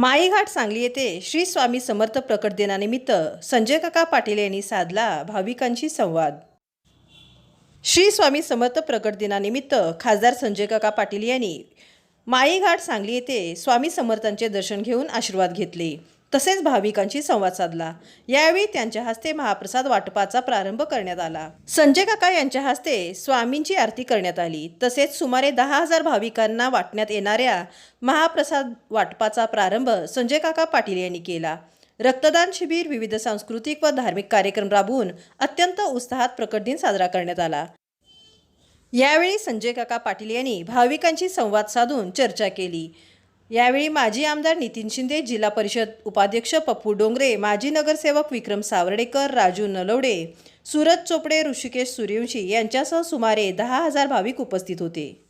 माईघाट सांगली येथे श्री स्वामी समर्थ प्रकट दिनानिमित्त संजय काका पाटील यांनी साधला भाविकांशी संवाद. श्री स्वामी समर्थ प्रकट दिनानिमित्त खासदार संजय काका पाटील यांनी माईघाट सांगली येथे स्वामी समर्थांचे दर्शन घेऊन आशीर्वाद घेतले. तसेच भाविकांशी संवाद साधला. यावेळी त्यांच्या हस्ते महाप्रसाद वाटपाचा प्रारंभ करण्यात आला. संजय काका यांच्या हस्ते स्वामींची आरती करण्यात आली. तसेच सुमारे दहा हजार भाविकांना वाटण्यात येणाऱ्या महाप्रसाद वाटपाचा प्रारंभ संजय काका पाटील यांनी केला. रक्तदान शिबिर विविध सांस्कृतिक व धार्मिक कार्यक्रम राबवून अत्यंत उत्साहात प्रकट दिन साजरा करण्यात आला. यावेळी संजय काका पाटील यांनी भाविकांशी संवाद साधून चर्चा केली. यावेळी माजी आमदार नितीन शिंदे जिल्हा परिषद उपाध्यक्ष पप्पू डोंगरे माजी नगरसेवक विक्रम सावर्डेकर राजू नलवडे सूरज चोपडे ऋषिकेश सूर्यवंशी यांच्यासह सुमारे दहा हजार भाविक उपस्थित होते.